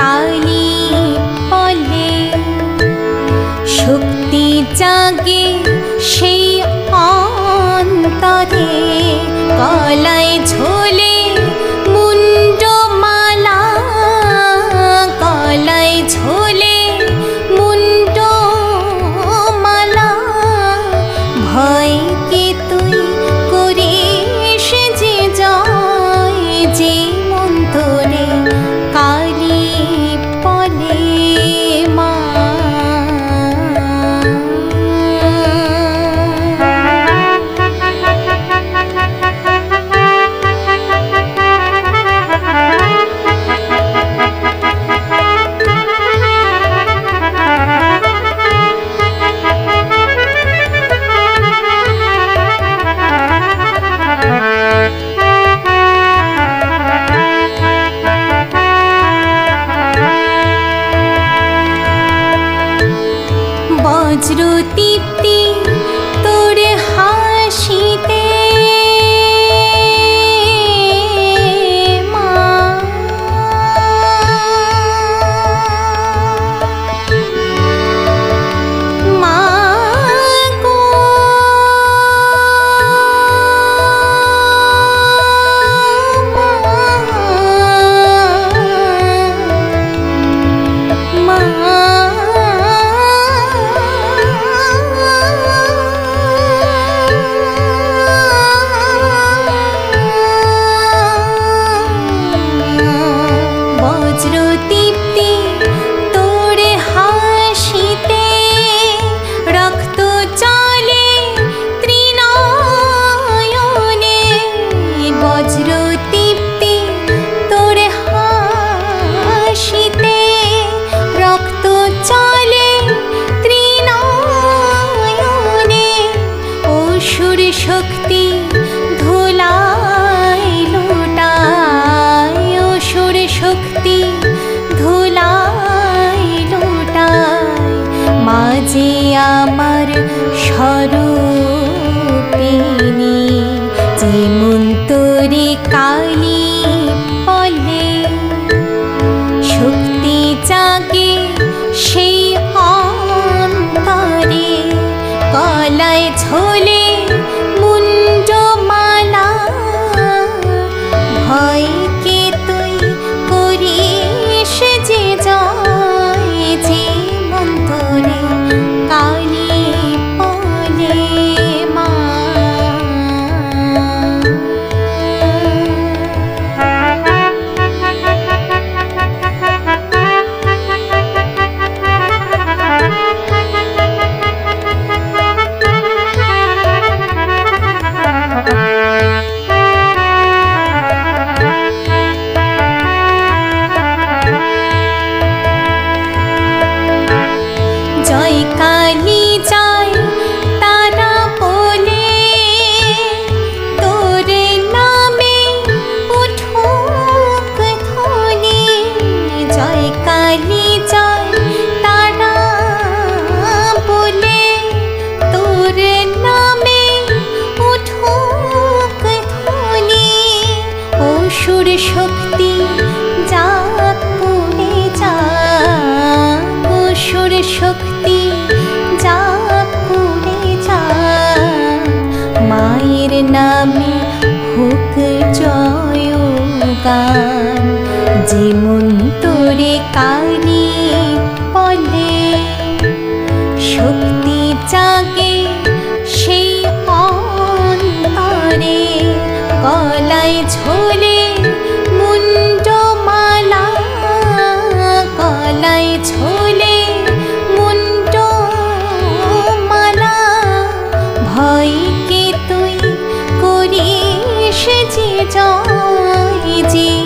কালী বলে শক্তি জাগে সেই অন্তরে কলায় ঝোল বজ্র hati শক্তি যা পুরে যা। মায়ের নামে হোক যেমন তোরে কানে বলে শক্তি চা Trinity.